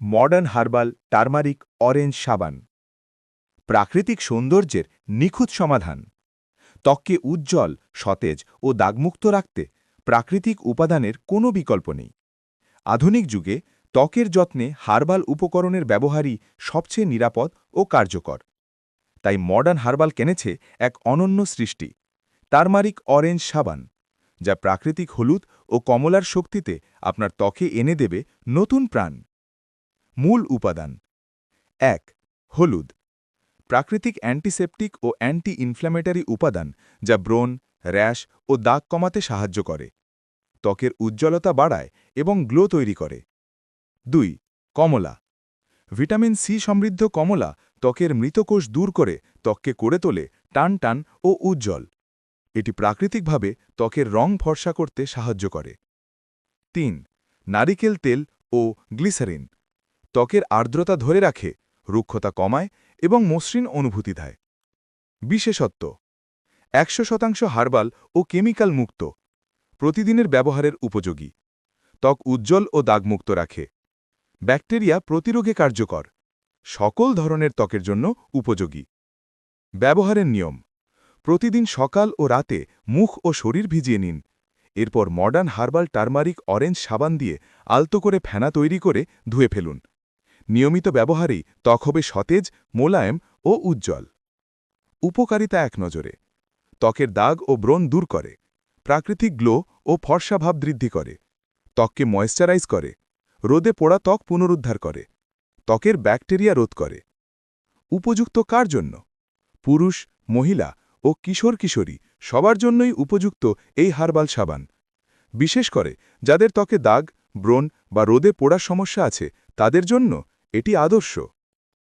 Modern herbal turmeric orange সাবান। প্রাকৃতিক সৌন্দর্যের নিখুঁত সমাধান। ত্বককে উজ্জ্বল, সতেজ ও দাগমুক্ত রাখতে প্রাকৃতিক উপাদানের কোনো বিকল্প নেই। আধুনিক যুগে ত্বকের যত্নে হার্বাল উপকরণের ব্যবহারই সবচেয়ে নিরাপদ ও কার্যকর। তাই মডার্ন হার্বাল কেনেছে এক অনন্য সৃষ্টি, টার্মারিক অরেঞ্জ সাবান, যা প্রাকৃতিক হলুদ ও কমলার শক্তিতে আপনার ত্বকে এনে দেবে নতুন প্রাণ। মূল উপাদান। এক, হলুদ। প্রাকৃতিক অ্যান্টিসেপটিক ও অ্যান্টি ইনফ্ল্যামেটারি উপাদান যা ব্রণ, র্যাশ ও দাগ কমাতে সাহায্য করে। ত্বকের উজ্জ্বলতা বাড়ায় এবং গ্লো তৈরি করে। দুই, কমলা। ভিটামিন সি সমৃদ্ধ কমলা ত্বকের মৃতকোষ দূর করে ত্বককে করে তোলে টান টান ও উজ্জ্বল। এটি প্রাকৃতিকভাবে ত্বকের রং ফর্সা করতে সাহায্য করে। তিন, নারিকেল তেল ও গ্লিসারিন। ত্বকের আর্দ্রতা ধরে রাখে, রুক্ষতা কমায় এবং মসৃণ অনুভূতি দেয়। বিশেষত্ব, একশো শতাংশ হার্বাল ও কেমিক্যাল মুক্ত, প্রতিদিনের ব্যবহারের উপযোগী। ত্বক উজ্জ্বল ও দাগমুক্ত রাখে। ব্যাকটেরিয়া প্রতিরোগে কার্যকর, সকল ধরনের ত্বকের জন্য উপযোগী। ব্যবহারের নিয়ম, প্রতিদিন সকাল ও রাতে মুখ ও শরীর ভিজিয়ে নিন। এরপর মডার্ন হার্বাল টার্মারিক অরেঞ্জ সাবান দিয়ে আলতো করে ফেনা তৈরি করে ধুয়ে ফেলুন। নিয়মিত ব্যবহারেই ত্বক হবে সতেজ, মোলায়েম ও উজ্জ্বল। উপকারিতা এক নজরে। ত্বকের দাগ ও ব্রণ দূর করে। প্রাকৃতিক গ্লো ও ফর্সা ভাব বৃদ্ধি করে। ত্বককে ময়েশ্চারাইজ করে। রোদে পোড়া ত্বক পুনরুদ্ধার করে। ত্বকের ব্যাকটেরিয়া রোধ করে। উপযুক্ত কার জন্য? পুরুষ, মহিলা ও কিশোর, কিশোরী সবার জন্যই উপযুক্ত এই হার্বাল সাবান। বিশেষ করে যাদের ত্বকে দাগ, ব্রণ বা রোদে পোড়ার সমস্যা আছে, তাদের জন্য এটি আদর্শ।